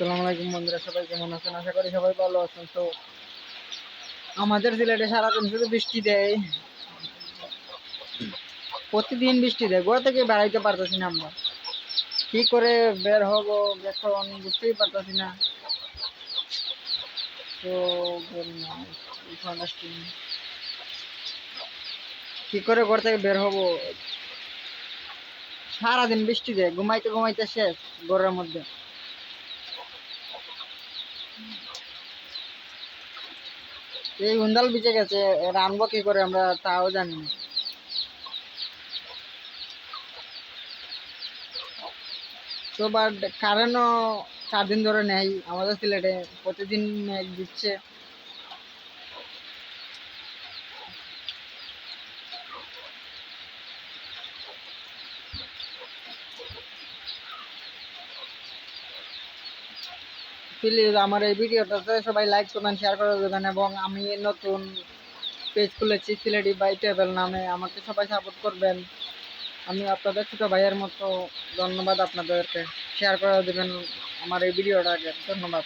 আসসালামু আলাইকুম বন্ধুরা, সবাই কেমন আছেন? আশা করি সবাই ভালো আছেন। তো আমাদের সিলেটে সারাদিন শুধু বৃষ্টি দেয়। প্রতিদিন বৃষ্টি দেয়। গোয়া থেকে বেড়াইতে পারতেছি না আমরা। কি করে বের হব এখন বুঝতেই পারতেছি না। তো কি করে ঘর থেকে বের হব? সারাদিন বৃষ্টি দেয়, ঘুমাইতে ঘুমাইতে শেষ ঘরের মধ্যে। এই উন্দাল বিচে গেছে, এরা আনব কি করে আমরা তাও জানি না। তো বাট কারেন্টও চার দিন ধরে নেই, আমাদের সিলেটে প্রতিদিন দিচ্ছে। প্লিজ আমার এই ভিডিওটাতে সবাই লাইক করবেন শেয়ার করে দেবেন এবং আমি নতুন পেজ খুলেছি সিলেটি বাই ট্রেভেল নামে। আমাকে সবাই সাপোর্ট করবেন। আমি আপনাদের ছোটো ভাইয়ের মতো ধন্যবাদ আপনাদেরকে। শেয়ার করে দেবেন আমার এই ভিডিওটাকে। ধন্যবাদ।